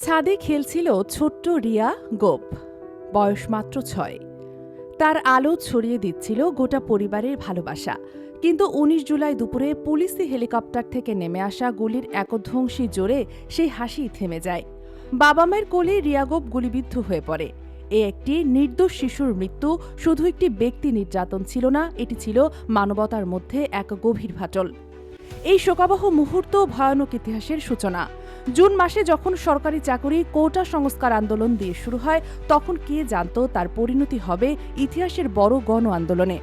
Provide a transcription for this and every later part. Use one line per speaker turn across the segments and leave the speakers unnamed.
ছাদে খেলছিল ছোট্ট রিয়া গোপ, বয়স মাত্র ছয়। তার আলো ছড়িয়ে দিচ্ছিল গোটা পরিবারের ভালোবাসা। কিন্তু উনিশ জুলাই দুপুরে পুলিশি হেলিকপ্টার থেকে নেমে আসা গুলির একধ্বংসী জোরে সেই হাসি থেমে যায়। বাবা মায়ের কোলে রিয়াগোপ গুলিবিদ্ধ হয়ে পড়ে। এ একটি নির্দোষ শিশুর মৃত্যু, শুধু একটি ব্যক্তি নির্যাতন ছিল না, এটি ছিল মানবতার মধ্যে এক গভীর ফাটল। এই শোকাবহ মুহূর্ত ভয়ানক ইতিহাসের সূচনা। জুন মাসে যখন সরকারি চাকরি কোটা সংস্কার আন্দোলন দিয়ে শুরু হয়, তখন কে জানত তার পরিণতি হবে ইতিহাসের বড় গণ আন্দোলনে?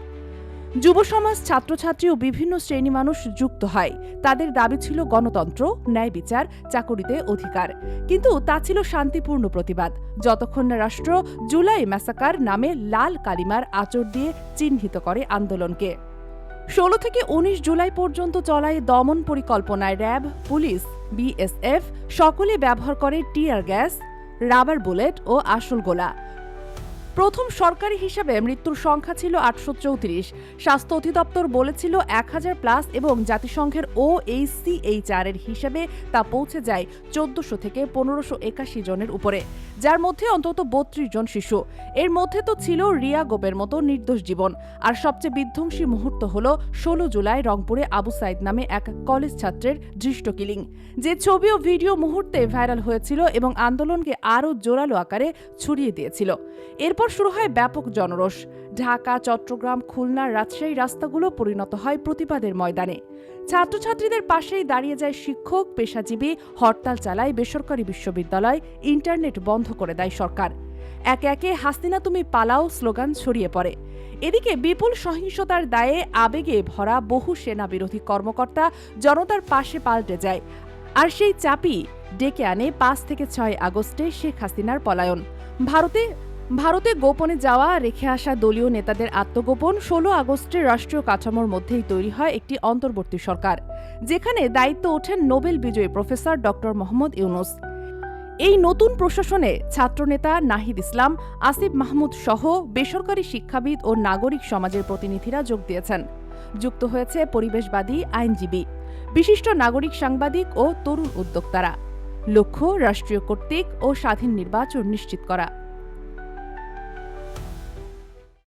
যুব সমাজ, ছাত্রছাত্রী ও বিভিন্ন শ্রেণি মানুষ যুক্ত হয়। তাদের দাবি ছিল গণতন্ত্র, ন্যায় বিচার, চাকুরিতে অধিকার। কিন্তু তা ছিল শান্তিপূর্ণ প্রতিবাদ। যতক্ষণ না রাষ্ট্র জুলাই ম্যাসাকার নামে লাল কালিমার আচর দিয়ে চিহ্নিত করে আন্দোলনকে। ষোলো থেকে উনিশ জুলাই পর্যন্ত চলায় দমন পরিকল্পনায় র্যাব, পুলিশ বিএসএফ সকলে ব্যবহার করে টিয়ার গ্যাস রাবার বুলেট ও আসল গোলা। প্রথম সরকারি হিসাবে মৃত্যুর সংখ্যা ছিল আটশো চৌত্রিশ। স্বাস্থ্য অধিদপ্তর বলেছিল এক হাজার প্লাস এবং জাতিসংঘের ও এইচসিএইচআর এর হিসাবে তা পৌঁছে যায় চোদ্দশো থেকে পনেরোশো একাশি জনের উপরে, যার মধ্যে অন্তত বত্রিশ জন শিশু। এর মধ্যে তো ছিল রিয়া গোপের মতো নির্দোষ জীবন। আর সবচেয়ে বিধ্বংসী মুহূর্ত হল ষোলো জুলাই রংপুরে আবু সাইদ নামে এক কলেজ ছাত্রের দৃষ্ট কিলিং। যে ছবি ও ভিডিও মুহূর্তে ভাইরাল হয়েছিল এবং আন্দোলনকে আরও জোরালো আকারে ছড়িয়ে দিয়েছিল। এরপর শুরু হয় ব্যাপক জনরোষ। ঢাকা, চট্টগ্রাম, খুলনা, রাজশাহী রাস্তাগুলো পরিণত হয় প্রতিবাদের ময়দানে। ছাত্রছাত্রীদের পাশেই দাঁড়িয়ে যায় শিক্ষক, পেশাজীবী, হরতাল চালায় বেসরকারি বিশ্ববিদ্যালয়, ইন্টারনেট বন্ধ করে দেয় সরকার। একে একে, হাসিনা তুমি পালাও, স্লোগান ছড়িয়ে পড়ে। এদিকে বিপুল সহিংসতার দায়ে আবেগে ভরা বহু সেনা বিরোধী কর্মকর্তা জনতার পাশে পাল্টে যায়। আর সেই চাপই ডেকে আনে পাঁচ থেকে ছয় আগস্টে শেখ হাসিনার পলায়ন। ভারতে ভারতে গোপনে যাওয়া, রেখে আসা দলীয় নেতাদের আত্মগোপন ষোলো আগস্টের রাষ্ট্রীয় কাঠামোর মধ্যেই তৈরি হয় একটি অন্তর্বর্তী সরকার, যেখানে দায়িত্ব ওঠেন নোবেল বিজয়ী প্রফেসর ডক্টর মোহাম্মদ ইউনুস। এই নতুন প্রশাসনে ছাত্রনেতা নাহিদ ইসলাম, আসিফ মাহমুদ সহ বেসরকারি শিক্ষাবিদ ও নাগরিক সমাজের প্রতিনিধিরা যোগ দিয়েছেন। যুক্ত হয়েছে পরিবেশবাদী আইনজীবী, বিশিষ্ট নাগরিক সাংবাদিক ও তরুণ উদ্যোক্তারা। লক্ষ্য, রাষ্ট্রীয় কর্তৃক ও স্বাধীন নির্বাচন নিশ্চিত করা।